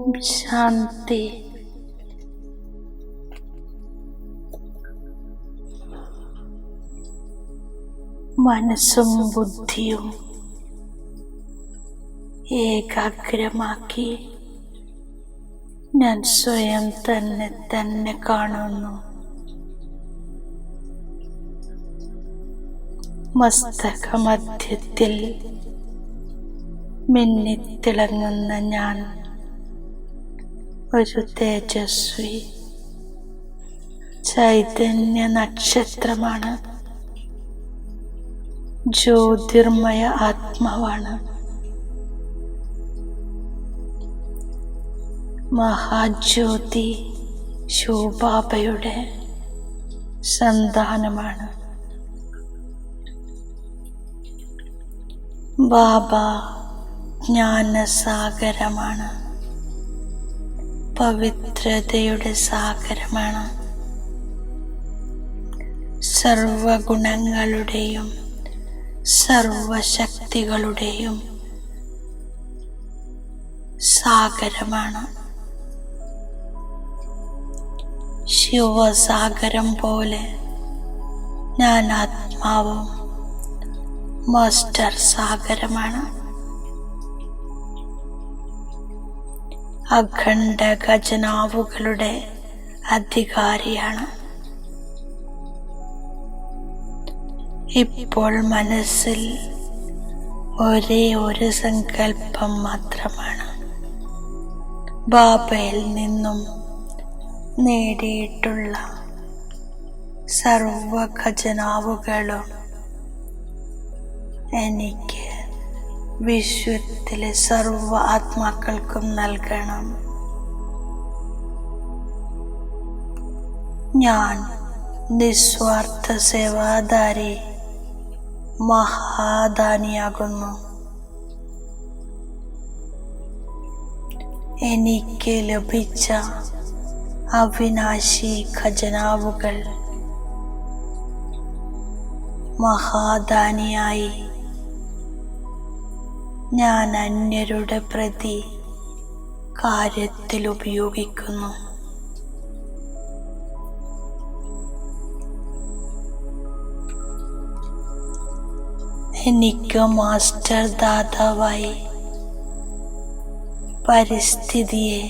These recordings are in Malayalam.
ഓം ശാന്തി മനസ്സും ബുദ്ധിയും ഏകാഗ്രമാക്കി ഞാൻ സ്വയം തന്നെ തന്നെ കാണുന്നു മസ്തകമധ്യത്തിൽ മിന്നിത്തിളങ്ങുന്ന ഞാൻ ഒരു തേജസ്വി ചൈതന്യ നക്ഷത്രമാണ്. ജ്യോതിർമയ ആത്മാവാണ്. മഹാജ്യോതി ശോഭാബയുടെ സന്താനമാണ്. ബാബ ജ്ഞാനസാഗരമാണ്. പവിത്രതയുടെ സാഗരമാണ്. സർവഗുണങ്ങളുടെയും സർവശക്തികളുടെയും സാഗരമാണ്. ശിവസാഗരം പോലെ ഞാൻ ആത്മാവും മാസ്റ്റർ സാഗരമാണ്. അഖണ്ഡ ഖജനാവുകളുടെ അധികാരിയാണ്. ഇപ്പോൾ മനസ്സിൽ ഒരേ ഒരു സങ്കല്പം മാത്രമാണ്. ബാബയിൽ നിന്നും നേടിയിട്ടുള്ള സർവ ഖജനാവുകളും എനിക്ക് വിശ്വത്തിലെ സർവ ആത്മാക്കൾക്കും നൽകണം ഞാൻ നിസ്വാർത്ഥ സേവാധാരി മഹാദാനിയാകുന്നു എനിക്ക് ലഭിച്ച അവിനാശി ഖജനാവുകൾ മഹാദാനിയായി ഞാൻ അന്യരുടെ പ്രതി കാര്യത്തിൽ ഉപയോഗിക്കുന്നു എനിക്ക് മാസ്റ്റർ ദാതാവായി പരിസ്ഥിതിയെ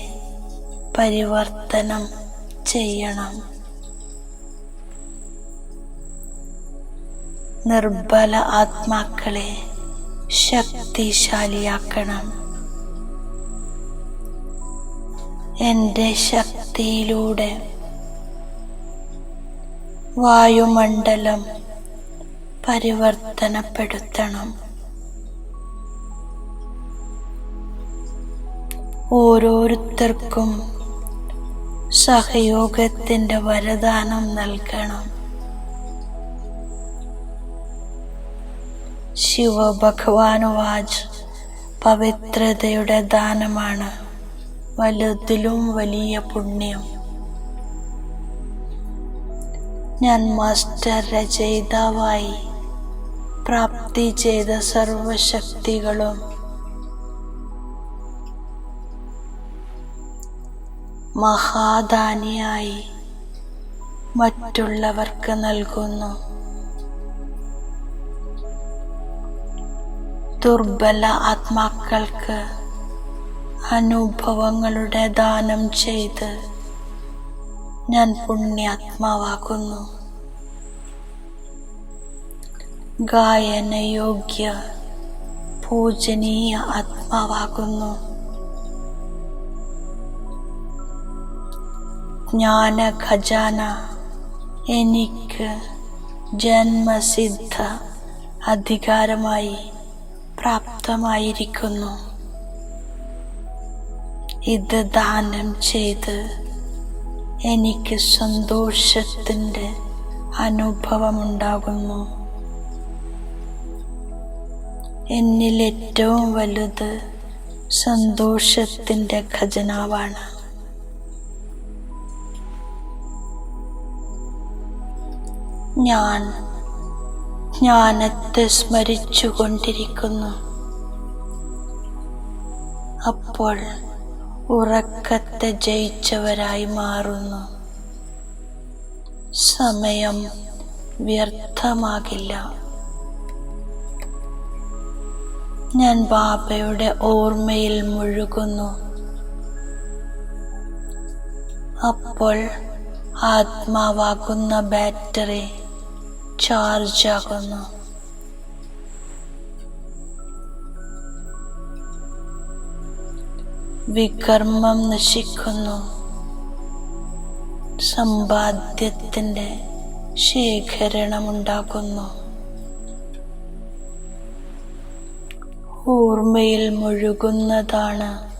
പരിവർത്തനം ചെയ്യണം. നിർബല ആത്മാക്കളെ ശക്തിശാലിയാക്കണം. എന്റെ ശക്തിയിലൂടെ വായുമണ്ഡലം പരിവർത്തനപ്പെടുത്തണം. ഓരോരുത്തർക്കും സഹയോഗത്തിന്റെ വരദാനം നൽകണം. ശിവഭഗവാനുവാജ് പവിത്രതയുടെ ദാനമാണ്. വലുതിലും വലിയ പുണ്യം. ഞാൻ മാസ്റ്റർ രചയിതാവായി പ്രാപ്തി ചെയ്ത സർവശക്തികളും മഹാദാനിയായി മറ്റുള്ളവർക്ക് നൽകുന്നു. ദുർബല ആത്മാക്കൾക്ക് അനുഭവങ്ങളുടെ ദാനം ചെയ്ത് ഞാൻ പുണ്യാത്മാവാകുന്നു. ഗായനയോഗ്യ പൂജനീയ ആത്മാവാകുന്നു. ജ്ഞാന ഖജാന എനിക്ക് ജന്മസിദ്ധ അധികാരമായി പ്രാപ്തമായിരിക്കുന്നു. ഇത് ദാനം ചെയ്ത് എനിക്ക് സന്തോഷത്തിന്റെ അനുഭവമുണ്ടാകുന്നു. എന്നിൽ ഏറ്റവും വലുത് സന്തോഷത്തിന്റെ ഖജനാവാണ്. ഞാൻ ജ്ഞാനത്തെ സ്മരിച്ചുകൊണ്ടിരിക്കുന്നു. അപ്പോൾ ഉറക്കത്തെ ജയിച്ചവരായി മാറുന്നു. സമയം വ്യർത്ഥമാകില്ല. ഞാൻ ബാബയുടെ ഓർമ്മയിൽ മുഴുകുന്നു. അപ്പോൾ ആത്മാവാകുന്ന ബാറ്ററി ചാർജ് ആകുന്നു വികർമ്മം നശിക്കുന്നു. സമ്പാദ്യത്തിന്റെ ശേഖരണമുണ്ടാകുന്നു ഓർമ്മയിൽ മുഴുകുന്നതാണ്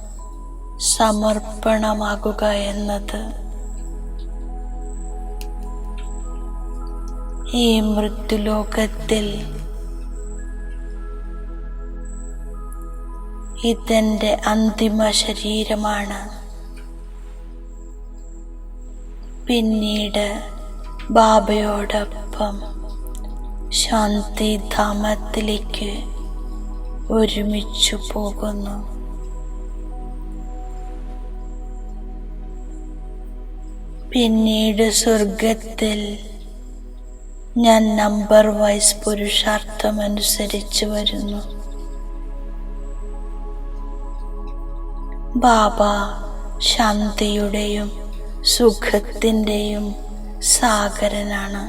സമർപ്പണമാകുക എന്നത്. ഈ മൃത്യുലോകത്തിൽ ഇതെന്റെ അന്തിമ ശരീരമാണ്. പിന്നീട് ബാബയോടൊപ്പം ശാന്തിധാമത്തിലേക്ക് ഒരുമിച്ചു പോകുന്നു. പിന്നീട് സ്വർഗത്തിൽ ഞാൻ നമ്പർ വൈസ് പുരുഷാർത്ഥം അനുസരിച്ച് വരുന്നു. ബാബ ശാന്തിയുടെയും സുഖത്തിന്റെയും സാഗരനാണ്.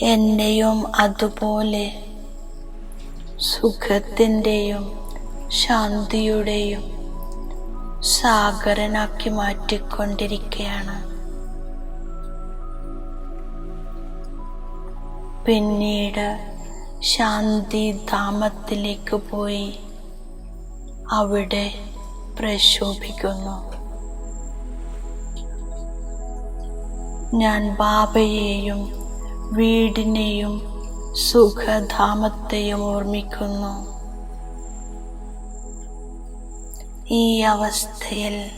എന്നെയും അതുപോലെ സുഖത്തിന്റെയും ശാന്തിയുടെയും സാഗരനാക്കി മാറ്റിക്കൊണ്ടിരിക്കുകയാണ് പിന്നീട് ശാന്തി ധാമത്തിലേക്ക് പോയി അവിടെ പ്രശോഭിക്കുന്നു. ഞാൻ ബാബയെയും വീടിനെയും സുഖധാമത്തെയും ഓർമ്മിക്കുന്നു. ഈ അവസ്ഥയിൽ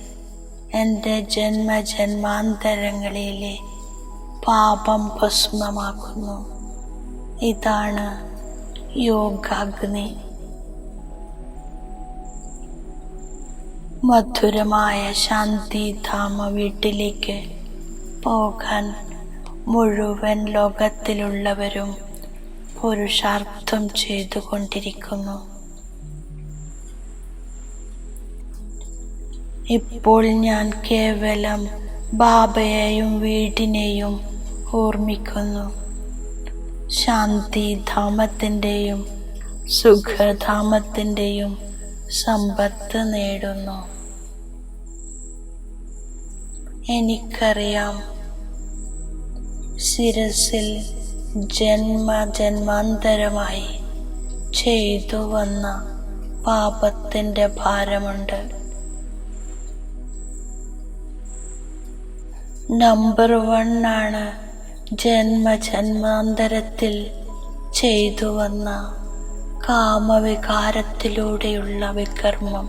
എന്റെ ജന്മജന്മാന്തരങ്ങളിലെ പാപം ഭസ്മമാക്കുന്നു ഇതാണ് യോഗാഗ്നി. മധുരമായ ശാന്തി ശാന്തിധാമ വീട്ടിലേക്ക് പോകാൻ മുഴുവൻ ലോകത്തിലുള്ളവരും പുരുഷാർത്ഥം ചെയ്തുകൊണ്ടിരിക്കുന്നു. ഇപ്പോൾ ഞാൻ കേവലം ബാബയെയും വീടിനെയും ഓർമ്മിക്കുന്നു. ശാന്തിധാമത്തിന്റെയും സുഖധാമത്തിന്റെയും സമ്പത്ത് നേടുന്നു. എനിക്കറിയാം ശിരസിൽ ജന്മ ജന്മാന്തരമായി ചെയ്തു വന്ന പാപത്തിന്റെ ഭാരമുണ്ട്. നമ്പർ വൺ ആണ് ജന്മ ജന്മാന്തരത്തിൽ ചെയ്തു വന്ന കാമവികാരത്തിലൂടെയുള്ള വികർമ്മം.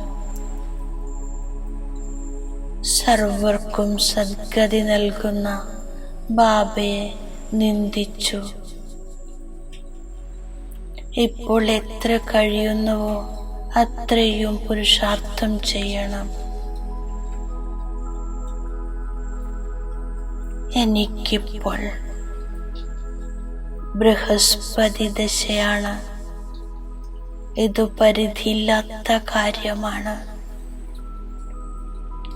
സർവർക്കും സദ്ഗതി നൽകുന്ന ബാബയെ നിന്ദിച്ചു. ഇപ്പോൾ എത്ര കഴിയുന്നുവോ അത്രയും പുരുഷാർത്ഥം ചെയ്യണം. എനിക്കിപ്പോൾ ബൃഹസ്പതി ദശയാണ് ഇത് പരിധിയില്ലാത്ത കാര്യമാണ്.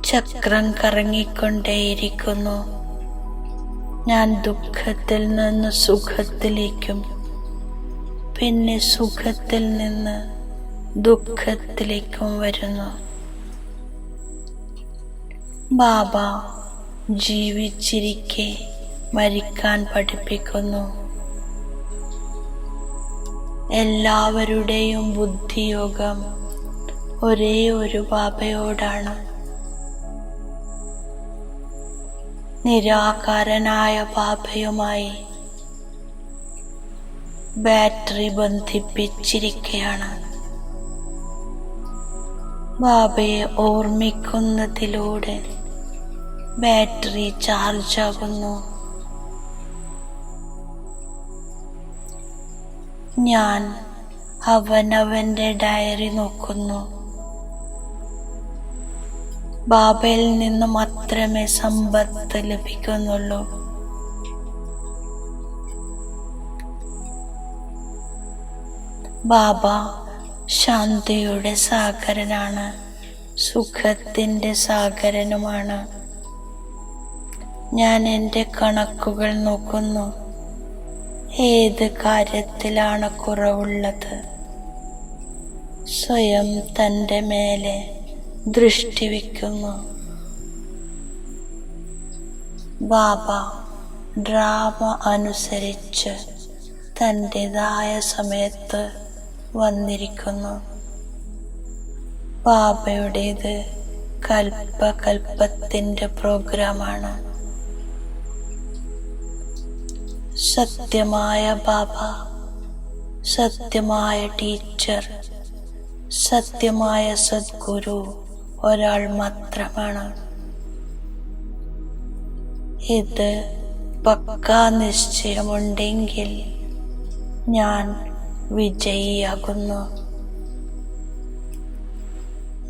ചക്രം കറങ്ങിക്കൊണ്ടേയിരിക്കുന്നു. ഞാൻ ദുഃഖത്തിൽ നിന്ന് സുഖത്തിലേക്കും പിന്നെ സുഖത്തിൽ നിന്ന് ദുഃഖത്തിലേക്കും വരുന്നു. ബാബ ജീവിച്ചിരിക്കെ മരിക്കാൻ പഠിപ്പിക്കുന്നു. എല്ലാവരുടെയും ബുദ്ധിയോഗം ഒരേ ഒരു ബാബയോടാണ് നിരാകാരനായ ബാബയുമായി ബാറ്ററി ബന്ധിപ്പിച്ചിരിക്കുകയാണ് ബാബയെ ഓർമ്മിക്കുന്നതിലൂടെ ബാറ്ററി ചാർജ് ആകുന്നു ഞാൻ അവനവന്റെ ഡയറി നോക്കുന്നു. ബാബയിൽ നിന്ന് മാത്രമേ സമ്പത്ത് ലഭിക്കുന്നുള്ളൂ. ബാബ ശാന്തിയുടെ സാഗരനാണ്. സുഖത്തിന്റെ സാഗരനുമാണ്. ഞാൻ എന്റെ കണക്കുകൾ നോക്കുന്നു. ഏത് കാര്യത്തിലാണ് കുറവുള്ളത്? സ്വയം തന്റെ മേലെ ദൃഷ്ടി വയ്ക്കുന്നു. ബാബ ഡ്രാമ അനുസരിച്ച് തന്റെതായ സമയത്ത് വന്നിരിക്കുന്നു. ബാബയുടേത് കൽപ്പകൽപ്പത്തിന്റെ പ്രോഗ്രാമാണ്. സത്യമായ ബാബ സത്യമായ ടീച്ചർ സത്യമായ സദ്ഗുരു ഒരാൾ മാത്രമാണ്. ഇത് പക്കാ നിശ്ചയമുണ്ടെങ്കിൽ ഞാൻ വിജയിയാകുന്നു.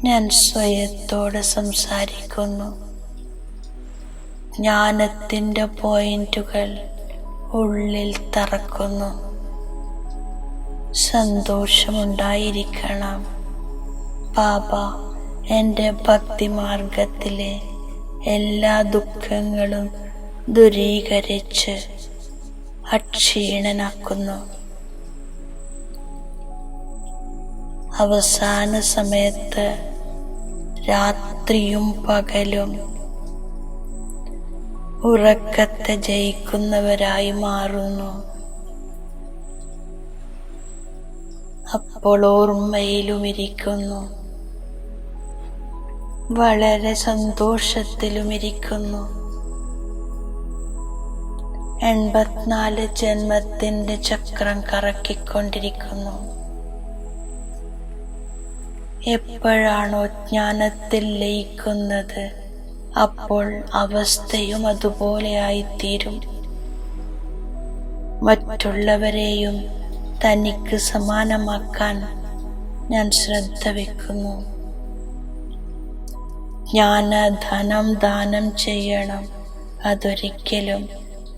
ഞാൻ സ്വയത്തോട് സംസാരിക്കുന്നു. ജ്ഞാനത്തിന്റെ പോയിന്റുകൾ ഉള്ളിൽ തറക്കുന്നു. സന്തോഷമുണ്ടായിരിക്കണം. പാപ എന്റെ ഭക്തിമാർഗത്തിലെ എല്ലാ ദുഃഖങ്ങളും ദുരീകരിച്ച് അക്ഷീണനാക്കുന്നു. അവസാന സമയത്ത് രാത്രിയും പകലും ഉറക്കത്തെ ജയിക്കുന്നവരായി മാറുന്നു. അപ്പോൾ ഓർമ്മയിലും ഇരിക്കുന്നു വളരെ സന്തോഷത്തിലും ഇരിക്കുന്നു എൺപത്തിനാല് ജന്മത്തിന്റെ ചക്രം കറക്കിക്കൊണ്ടിരിക്കുന്നു. എപ്പോഴാണോ ജ്ഞാനത്തിൽ ലയിക്കുന്നത്? അപ്പോൾ അവസ്ഥയും അതുപോലെയായിത്തീരും. മറ്റുള്ളവരെയും തനിക്ക് സമാനമാക്കാൻ ഞാൻ ശ്രദ്ധ വെക്കുന്നു. ജ്ഞാന ധനം ദാനം ചെയ്യണം അതൊരിക്കലും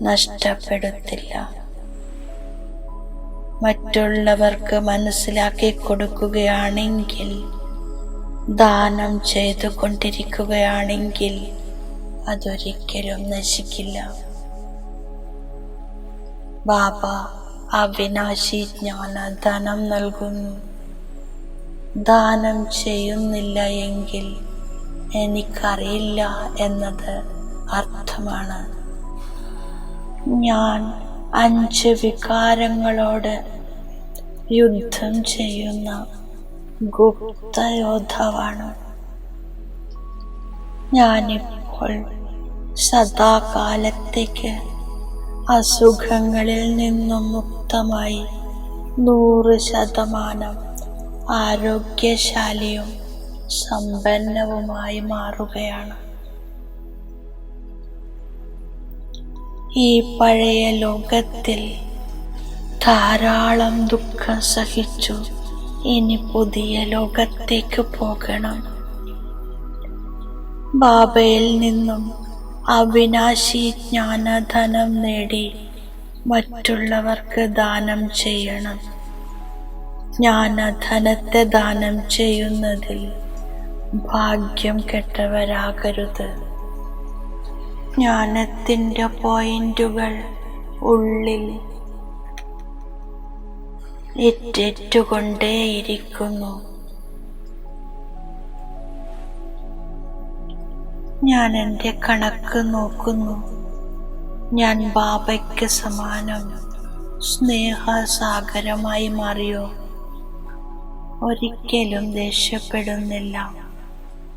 നഷ്ടപ്പെടുത്തില്ല. മറ്റുള്ളവർക്ക് മനസ്സിലാക്കി കൊടുക്കുകയാണെങ്കിൽ ദാനം ചെയ്തുകൊണ്ടിരിക്കുകയാണെങ്കിൽ അതൊരിക്കലും നശിക്കില്ല. ബാബ അവിനാശി ജ്ഞാന ധനം നൽകുന്നു. ദാനം ചെയ്യുന്നില്ല എങ്കിൽ എനിക്കറിയില്ല എന്നത് അർത്ഥമാണ്. ഞാൻ അഞ്ച് വികാരങ്ങളോട് യുദ്ധം ചെയ്യുന്ന ഗുപ്ത യോദ്ധാവാണ് ഞാനിപ്പോൾ സദാകാലത്തേക്ക് അസുഖങ്ങളിൽ നിന്നും മുക്തമായി നൂറ് ശതമാനം ആരോഗ്യശാലിയും സമ്പന്നവുമായി മാറുകയാണ്. ഈ പഴയ ലോകത്തിൽ ധാരാളം ദുഃഖം സഹിച്ചു ഇനി പുതിയ ലോകത്തേക്ക് പോകണം. ബാബയിൽ നിന്നും അവിനാശി ജ്ഞാനധനം നേടി മറ്റുള്ളവർക്ക് ദാനം ചെയ്യണം. ജ്ഞാനധനത്തെ ദാനം ചെയ്യുന്നതിൽ ഭാഗ്യം കെട്ടവരാകരുത്. ജ്ഞാനത്തിന്റെ പോയിന്റുകൾ ഉള്ളിൽ ഇറ്റിറ്റുകൊണ്ടേയിരിക്കുന്നു ഞാൻ എന്റെ കണക്ക് നോക്കുന്നു. ഞാൻ ബാബയ്ക്ക് സമാനം. സ്നേഹസാഗരമായി മാറിയോ? ഒരിക്കലും ദേഷ്യപ്പെടുന്നില്ല.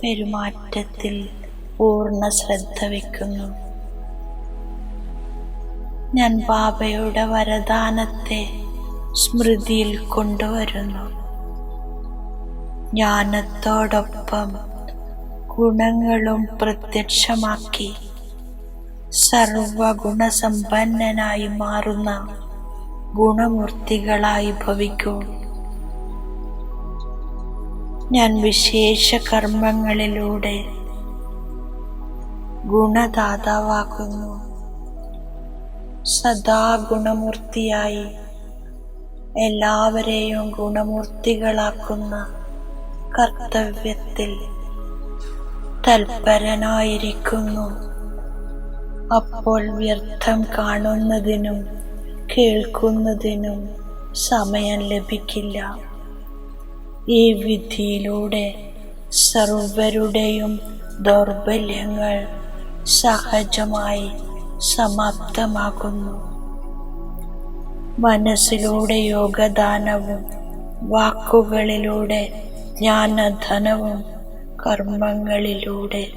പെരുമാറ്റത്തിൽ പൂർണ ശ്രദ്ധ വയ്ക്കുന്നു. ഞാൻ ബാബയുടെ വരദാനത്തെ സ്മൃതിയിൽ കൊണ്ടുവരുന്നു. ജ്ഞാനത്തോടൊപ്പം ഗുണങ്ങളും പ്രത്യക്ഷമാക്കി സർവഗുണസമ്പന്നനായി മാറുന്ന ഗുണമൂർത്തികളായി ഭവിക്കൂ. ഞാൻ വിശേഷ കർമ്മങ്ങളിലൂടെ ഗുണദാതാവാകുന്നു. സദാ ഗുണമൂർത്തിയായി എല്ലാവരെയും ഗുണമൂർത്തികളാക്കുന്ന കർത്തവ്യത്തിൽ തൽപരനായിരിക്കുന്നു. അപ്പോൾ വ്യർത്ഥം കാണുന്നതിനും കേൾക്കുന്നതിനും സമയം ലഭിക്കില്ല. ഈ വിധിയിലൂടെ സർവരുടെയും ദൗർബല്യങ്ങൾ സഹജമായി സമാപ്തമാകുന്നു. മനസ്സിലൂടെ യോഗദാനവും വാക്കുകളിലൂടെ ജ്ഞാനധനവും കർമ്മങ്ങളിലൂടെ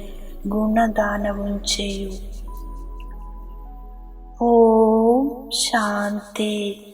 ഗുണദാനവും ചെയ്യൂ. ഓം ശാന്തി.